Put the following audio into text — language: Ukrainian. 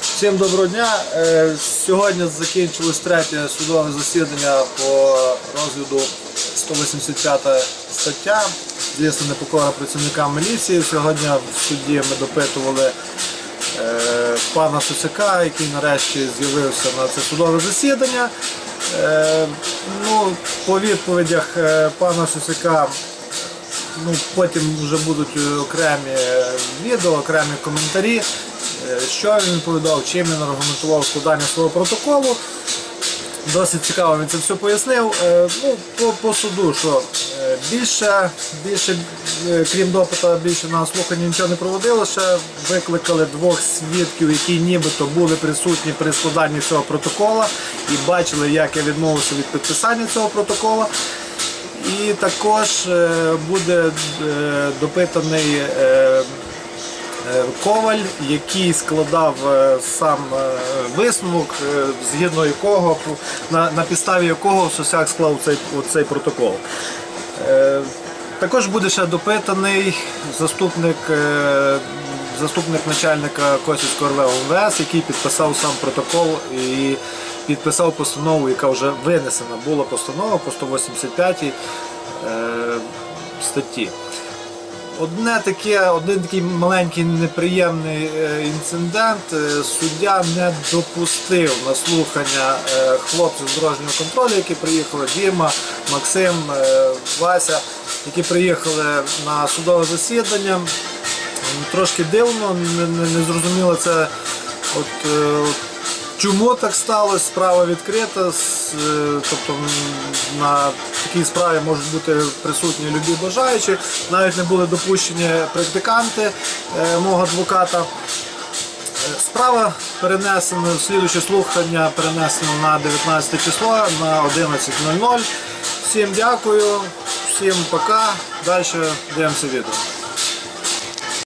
Всім доброго дня. Е, Сьогодні закінчилось третє судове засідання по розгляду 185 стаття. Звісно, непокора працівникам міліції. Сьогодні в суді ми допитували е, пана Сусяка, який нарешті з'явився на це судове засідання. Е, ну, по відповідях пана Сусяка ну, потім вже будуть окремі відео, окремі коментарі, що він відповідав, чим він аргументував складання свого протоколу. Досить цікаво він це все пояснив. Е, Ну, по, по суду, що е, більше, більше, е, крім допита, більше на слухання нічого не проводило. Ще викликали двох свідків, які нібито були присутні при складанні цього протокола і бачили, як я відмовився від підписання цього протоколу. І також е, буде е, допитаний е, е, коваль, який складав е, сам е, висновок, е, згідно якого на, на підставі якого Сосяк склав цей, цей протокол. Е, Також буде ще допитаний заступник, е, заступник начальника Косівського РВ ОМВС, який підписав сам протокол і підписав постанову, яка вже винесена була постанова по 185 е, статті. Одне таке, один такий маленький неприємний е, інцидент. Е, Суддя не допустив на слухання е, хлопців з дорожнього контролю, які приїхали, Діма, Максим, Вася, які приїхали на судове засідання. Трошки дивно, не, не, зрозуміло це. От, Чому так сталося? Справа відкрита. Тобто на такій справі можуть бути присутні любі бажаючі. Навіть не були допущені практиканти е, мого адвоката. Е, Справа перенесена, слідуюче слухання перенесено на 19 число на 11.00. Всім дякую, всім пока. Далі дивимося відео.